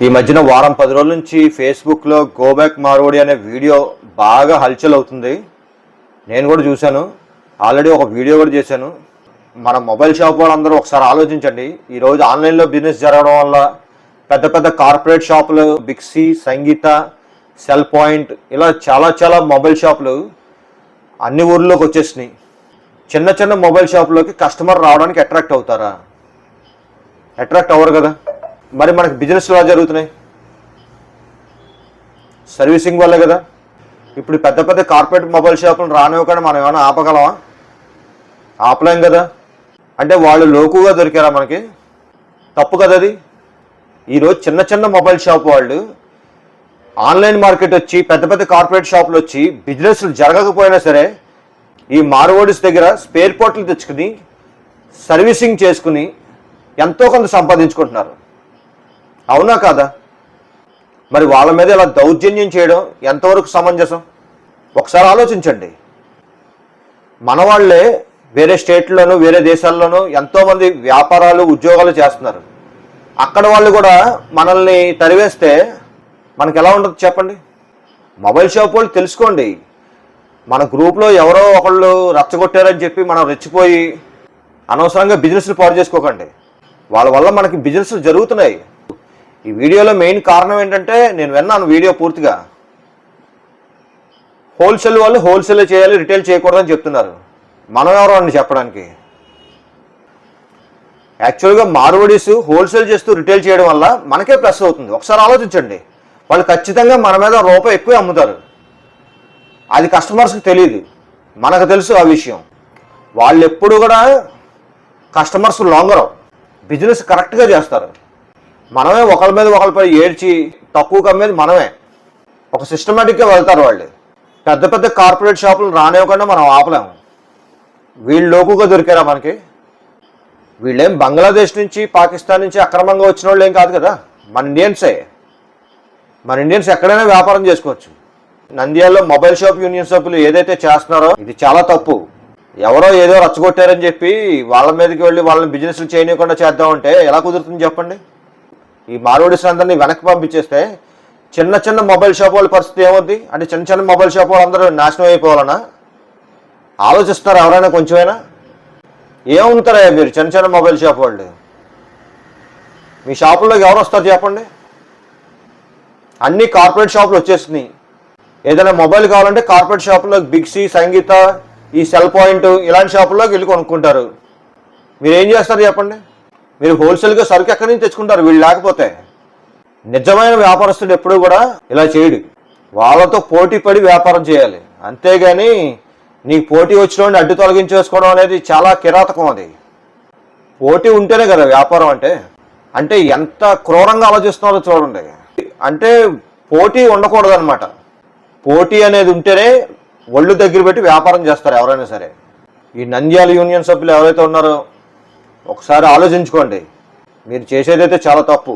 ఈ మధ్యన వారం పది రోజుల నుంచి ఫేస్బుక్లో గోబ్యాక్ మార్వడి అనే వీడియో బాగా హల్చల్ అవుతుంది. నేను కూడా చూశాను. ఆల్రెడీ ఒక వీడియో కూడా చేశాను. మన మొబైల్ షాప్ వాళ్ళందరూ ఒకసారి ఆలోచించండి. ఈరోజు ఆన్లైన్లో బిజినెస్ జరగడం వల్ల పెద్ద పెద్ద కార్పొరేట్ షాపులు బిక్సీ సంగీత సెల్ పాయింట్ ఇలా చాలా చాలా మొబైల్ షాపులు అన్ని ఊర్లోకి వచ్చేసినాయి. చిన్న చిన్న మొబైల్ షాపులోకి కస్టమర్ రావడానికి అట్రాక్ట్ అవుతారా? అట్రాక్ట్ అవ్వరు కదా? మరి మనకి బిజినెస్ ఎలా జరుగుతున్నాయి? సర్వీసింగ్ వల్లే కదా. ఇప్పుడు పెద్ద పెద్ద కార్పొరేట్ మొబైల్ షాపులు రానివ్వకుండా మనం ఏమైనా ఆపగలమా? ఆపలేం కదా. అంటే వాళ్ళు లోకుగా దొరికారా మనకి? తప్పు కదా అది. ఈరోజు చిన్న చిన్న మొబైల్ షాప్ వాళ్ళు ఆన్లైన్ మార్కెట్ వచ్చి పెద్ద పెద్ద కార్పొరేట్ షాపులు వచ్చి బిజినెస్లు జరగకపోయినా సరే ఈ మారువోడిస్ దగ్గర స్పేర్ పోర్ట్లు తెచ్చుకుని సర్వీసింగ్ చేసుకుని ఎంతో కొంత సంపాదించుకుంటున్నారు. అవునా కాదా? మరి వాళ్ళ మీద ఇలా దౌర్జన్యం చేయడం ఎంతవరకు సమంజసం? ఒకసారి ఆలోచించండి. మన వాళ్ళే వేరే స్టేట్లోనూ వేరే దేశాల్లోనూ ఎంతోమంది వ్యాపారాలు ఉద్యోగాలు చేస్తున్నారు. అక్కడ వాళ్ళు కూడా మనల్ని తరివేస్తే మనకి ఎలా ఉంటుంది చెప్పండి? మొబైల్ షాప్ వాళ్ళు తెలుసుకోండి. మన గ్రూప్లో ఎవరో ఒకళ్ళు రచ్చగొట్టారని చెప్పి మనం రెచ్చిపోయి అనవసరంగా బిజినెస్లు పాడు చేసుకోకండి. వాళ్ళ వల్ల మనకి బిజినెస్లు జరుగుతున్నాయి. ఈ వీడియోలో మెయిన్ కారణం ఏంటంటే నేను విన్నాను వీడియో పూర్తిగా. హోల్సేల్ వాళ్ళు హోల్సేల్ చేయాలి రిటైల్ చేయకూడదని చెప్తున్నారు. మనం ఎవరో అండి చెప్పడానికి? యాక్చువల్గా మార్వడీస్ హోల్సేల్ చేస్తూ రిటైల్ చేయడం వల్ల మనకే ప్లస్ అవుతుంది. ఒకసారి ఆలోచించండి. వాళ్ళు ఖచ్చితంగా మన మీద రూపాయి ఎక్కువ అమ్ముతారు. అది కస్టమర్స్కి తెలియదు మనకు తెలుసు ఆ విషయం. వాళ్ళు ఎప్పుడు కూడా కస్టమర్స్ లాంగర్ బిజినెస్ కరెక్ట్గా చేస్తారు. మనమే ఒకరి మీద ఒకరిపై ఏడ్చి తక్కువ కమ్మేది మనమే. ఒక సిస్టమేటిక్గా వెళ్తారు వాళ్ళు. పెద్ద పెద్ద కార్పొరేట్ షాపులు రానివ్వకుండా మనం ఆపలేము. వీళ్ళు లోకుగా దొరికారా మనకి? వీళ్ళేం బంగ్లాదేశ్ నుంచి పాకిస్తాన్ నుంచి అక్రమంగా వచ్చిన వాళ్ళు ఏం కాదు కదా. మన ఇండియన్సే. మన ఇండియన్స్ ఎక్కడైనా వ్యాపారం చేసుకోవచ్చు. నంద్యాలలో మొబైల్ షాప్ యూనియన్ సభ్యులు ఏదైతే చేస్తున్నారో ఇది చాలా తప్పు. ఎవరో ఏదో రచ్చగొట్టారని చెప్పి వాళ్ళ మీదకి వెళ్ళి వాళ్ళని బిజినెస్లు చేయనీయకుండా చేద్దామంటే ఎలా కుదురుతుంది చెప్పండి? ఈ మారోడిస్ అందరినీ వెనక్కి పంపించేస్తే చిన్న చిన్న మొబైల్ షాప్ వాళ్ళ పరిస్థితి ఏమవుద్ది అంటే చిన్న చిన్న మొబైల్ షాప్ వాళ్ళందరూ నాశనం అయిపోవాలనా? ఆలోచిస్తారు ఎవరైనా కొంచెమైనా? ఏముంటారా మీరు చిన్న చిన్న మొబైల్ షాప్ వాళ్ళు? మీ షాపుల్లోకి ఎవరు వస్తారు చెప్పండి? అన్ని కార్పొరేట్ షాపులు వచ్చేసినాయి ఏదైనా మొబైల్ కావాలంటే కార్పొరేట్ షాపులో బిగ్సీ సంగీత ఈ సెల్ పాయింట్ ఇలాంటి షాపుల్లోకి వెళ్ళి కొనుక్కుంటారు. మీరు ఏం చేస్తారు చెప్పండి? మీరు హోల్సేల్గా సరుకు ఎక్కడి నుంచి తెచ్చుకుంటారు? వీళ్ళు లేకపోతే. నిజమైన వ్యాపారస్తుడు ఎప్పుడూ కూడా ఇలా చేయడు. వాళ్ళతో పోటీ పడి వ్యాపారం చేయాలి. అంతేగాని నీకు పోటీ వచ్చిన అడ్డు తొలగించేసుకోవడం అనేది చాలా కిరాతకం అది. పోటీ ఉంటేనే కదా వ్యాపారం అంటే. అంటే ఎంత క్రూరంగా ఆలోచిస్తున్నారో చూడండి. అంటే పోటీ ఉండకూడదు అనమాట పోటీ అనేది ఉంటేనే ఒళ్ళు దగ్గర పెట్టి వ్యాపారం చేస్తారు ఎవరైనా సరే. ఈ నంద్యాల యూనియన్ సభ్యులు ఎవరైతే ఉన్నారో ఒకసారి ఆలోచించుకోండి. మీరు చేసేదైతే చాలా తప్పు.